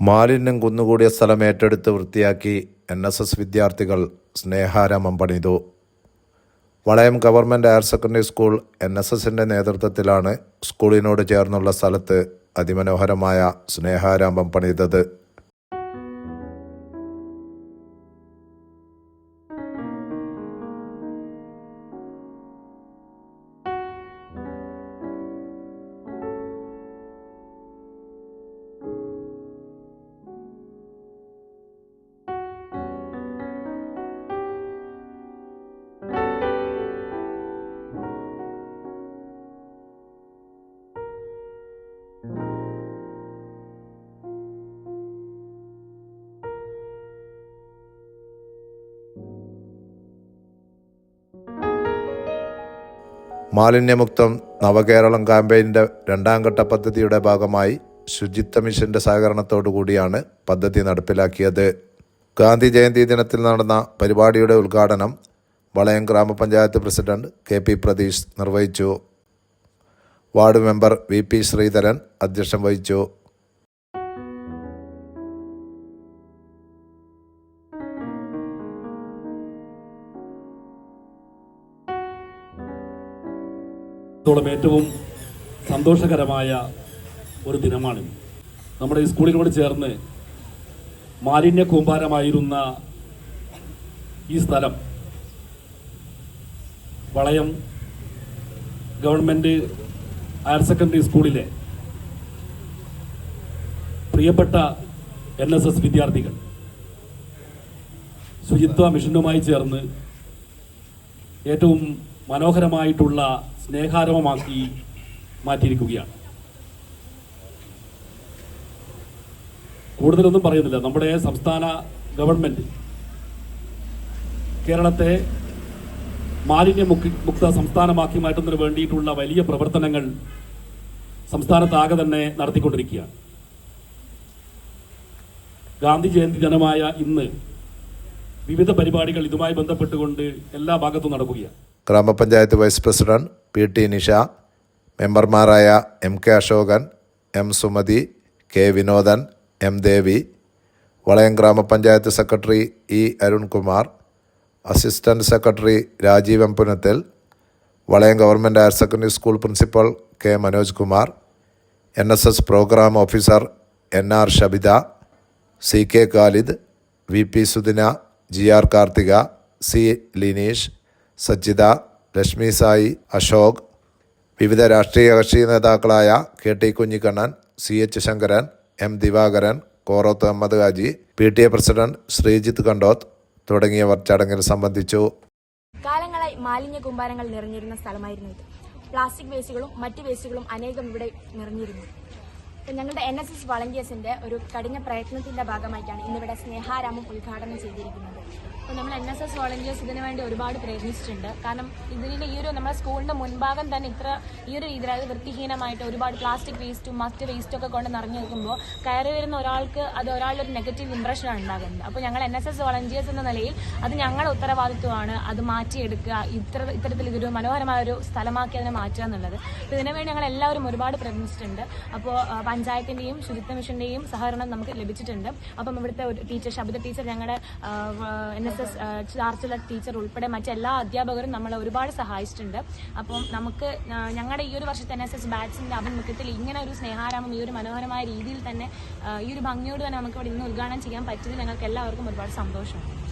മാലിന്യം കുന്നുകൂടിയ സ്ഥലം ഏറ്റെടുത്ത് വൃത്തിയാക്കി എൻ എസ് എസ് വിദ്യാർത്ഥികൾ സ്നേഹാരാമം പണിതു. Valayam government higher secondary school N S എസിന്റെ നേതൃത്വത്തിലാണ് സ്കൂളിനോട് ചേർന്നുള്ള സ്ഥലത്ത് അതിമനോഹരമായ സ്നേഹാരാമം പണിതത്. മാലിന്യമുക്തം നവകേരളം ക്യാമ്പയിന്റെ രണ്ടാം ഘട്ട പദ്ധതിയുടെ ഭാഗമായി ശുചിത്വ മിഷന്റെ സഹകരണത്തോടു കൂടിയാണ് പദ്ധതി നടപ്പിലാക്കിയത്. ഗാന്ധി ജയന്തി ദിനത്തിൽ നടന്ന പരിപാടിയുടെ ഉദ്ഘാടനം വളയം ഗ്രാമപഞ്ചായത്ത് പ്രസിഡന്റ് കെ പി പ്രതീഷ് നിർവഹിച്ചു. Ward member V P Sreedharan അധ്യക്ഷം വഹിച്ചു. ത്തോളം ഏറ്റവും സന്തോഷകരമായ ഒരു ദിനമാണ് നമ്മുടെ ഈ സ്കൂളിനോട് ചേർന്ന് മാലിന്യ കൂമ്പാരമായിരുന്ന ഈ സ്ഥലം വളയം ഗവൺമെന്റ് ഹയർ സെക്കൻഡറി സ്കൂളിലെ പ്രിയപ്പെട്ട എൻ എസ് എസ് വിദ്യാർത്ഥികൾ ശുചിത്വ മിഷനുമായി ചേർന്ന് ഏറ്റവും മനോഹരമായിട്ടുള്ള സ്നേഹാരവമാക്കി മാറ്റിയിരിക്കുകയാണ്. കൂടുതലൊന്നും പറയുന്നില്ല. നമ്മുടെ സംസ്ഥാന ഗവൺമെന്റ് കേരളത്തെ മാലിന്യ മുക്തി സംസ്ഥാനമാക്കി മാറ്റുന്നതിന് വേണ്ടിയിട്ടുള്ള വലിയ പ്രവർത്തനങ്ങൾ സംസ്ഥാനത്താകെ തന്നെ നടത്തിക്കൊണ്ടിരിക്കുകയാണ്. ഗാന്ധി ജയന്തി ദിനമായ ഇന്ന് വിവിധ പരിപാടികൾ ഇതുമായി ബന്ധപ്പെട്ടുകൊണ്ട് എല്ലാ ഭാഗത്തും നടക്കുകയാണ്. Grama panchayat vice president P T Nisha മെമ്പർമാരായ M K Ashokan M Sumathi K Vinodan M Devi Valayam grama panchayat secretary E Arunkumar assistant secretary Rajeev M Punathil Valayam government higher secondary school principal K Manoj Kumar N S S programme officer N R Shabitha C K Khalid V P Sudina G R Karthika C Lineesh Sajjitha Lakshmi Sai Ashok വിവിധ രാഷ്ട്രീയ കക്ഷി നേതാക്കളായ K T Kunhikannan C H Shankaran M Divakaran Koroth Ahammed Haji P T A president Sreejith Kandoth തുടങ്ങിയവർ ചടങ്ങിൽ സംബന്ധിച്ചു. കാലങ്ങളായി മാലിന്യ കുമ്പാരങ്ങൾ നിറഞ്ഞിരുന്ന സ്ഥലമായിരുന്നു ഇത്. പ്ലാസ്റ്റിക് വേസ്റ്റുകളും മറ്റു വേസ്റ്റുകളും അനേകം ഇവിടെ നിറഞ്ഞിരുന്നു. ഞങ്ങളുടെ എൻ എസ് എസ് വളണ്ടിയേഴ്സിന്റെ ഒരു കഠിന പ്രയത്നത്തിന്റെ ഭാഗമായിട്ടാണ് ഇന്നിവിടെ സ്നേഹാരാമം ഉദ്ഘാടനം ചെയ്തിരിക്കുന്നത്. അപ്പോൾ നമ്മൾ എൻ എസ് എസ് വളണ്ടിയേഴ്സ് ഇതിനു വേണ്ടി ഒരുപാട് പ്രയത്നിച്ചിട്ടുണ്ട്. കാരണം ഇതിന്റെ ഈ ഒരു നമ്മുടെ സ്കൂളിന്റെ മുൻഭാഗം തന്നെ ഇത്ര ഈ ഒരു രീതിയിൽ അത് വൃത്തിഹീനമായിട്ട് ഒരുപാട് പ്ലാസ്റ്റിക് വേസ്റ്റും മറ്റ് വേസ്റ്റും ഒക്കെ കൊണ്ട് നിറഞ്ഞു നിൽക്കുമ്പോൾ കയറി വരുന്ന ഒരാൾക്ക് അത് ഒരാളുടെ ഒരു നെഗറ്റീവ് ഇംപ്രഷനാണ് ഉണ്ടാകുന്നത്. അപ്പോൾ ഞങ്ങൾ എൻ എസ് എസ് വളണ്ടിയേഴ്സ് എന്ന നിലയിൽ അത് ഞങ്ങളുടെ ഉത്തരവാദിത്വമാണ് അത് മാറ്റിയെടുക്കുക. ഇത്ര ഇത്തരത്തിൽ ഇതൊരു മനോഹരമായ ഒരു സ്ഥലമാക്കി അതിനെ മാറ്റുക എന്നുള്ളത്. ഇതിനുവേണ്ടി ഞങ്ങൾ എല്ലാവരും ഒരുപാട് പ്രയത്നിച്ചിട്ടുണ്ട്. അപ്പോൾ പഞ്ചായത്തിന്റെയും ശുചിത്വ മിഷന്റെയും സഹകരണം നമുക്ക് ലഭിച്ചിട്ടുണ്ട്. അപ്പം ഇവിടുത്തെ ഒരു ടീച്ചർ ശബ്ദ ടീച്ചർ ഞങ്ങളുടെ എൻ എസ് എസ് ചാർച്ചുള്ള ടീച്ചർ ഉൾപ്പെടെ മറ്റെല്ലാ അധ്യാപകരും നമ്മളെ ഒരുപാട് സഹായിച്ചിട്ടുണ്ട്. അപ്പം നമുക്ക് ഞങ്ങളുടെ ഈ ഒരു വർഷത്തെ എൻ എസ് എസ് ബാച്ചിന്റെ അഭിമുഖ്യത്തിൽ ഇങ്ങനെ ഒരു സ്നേഹാരാമം ഈ ഒരു മനോഹരമായ രീതിയിൽ തന്നെ ഈ ഒരു ഭംഗിയോട് തന്നെ നമുക്ക് ഇവിടെ ഇന്ന് ഉദ്ഘാടനം ചെയ്യാൻ പറ്റിയതിൽ ഞങ്ങൾക്ക് എല്ലാവർക്കും ഒരുപാട് സന്തോഷമുണ്ട്